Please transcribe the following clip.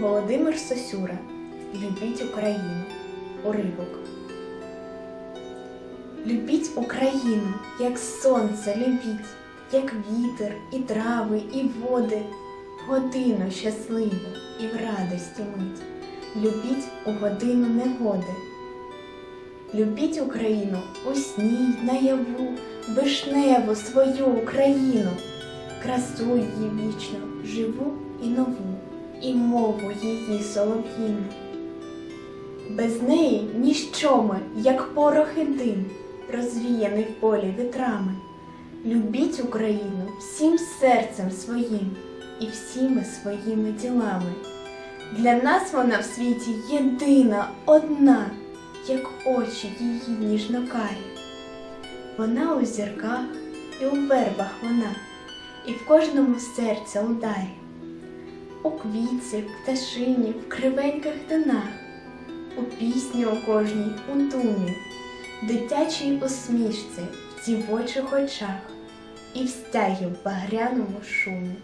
Володимир Сосюра. Любіть Україну. Уривок. Любіть Україну, як сонце любіть, як вітер, і трави, і води, годину щасливу і в радості мить. Любіть у годину негоди. Любіть Україну у сні, наяву, вишневу свою Україну, красу її вічну, живу і нову, і мову її солов'їну. Без неї ніщо ми, як порох і дим, розвіяний в полі вітрами. Любіть Україну всім серцем своїм і всіми своїми ділами. Для нас вона в світі єдина, одна, очі її ніжнокарі. Вона у зірках і у вербах вона, і в кожному серці ударі, у квітці, в пташині, в кривеньких тонах, у пісні у кожній у думі, дитячій усмішці, в дівочих очах і в стягі в багряному шумі.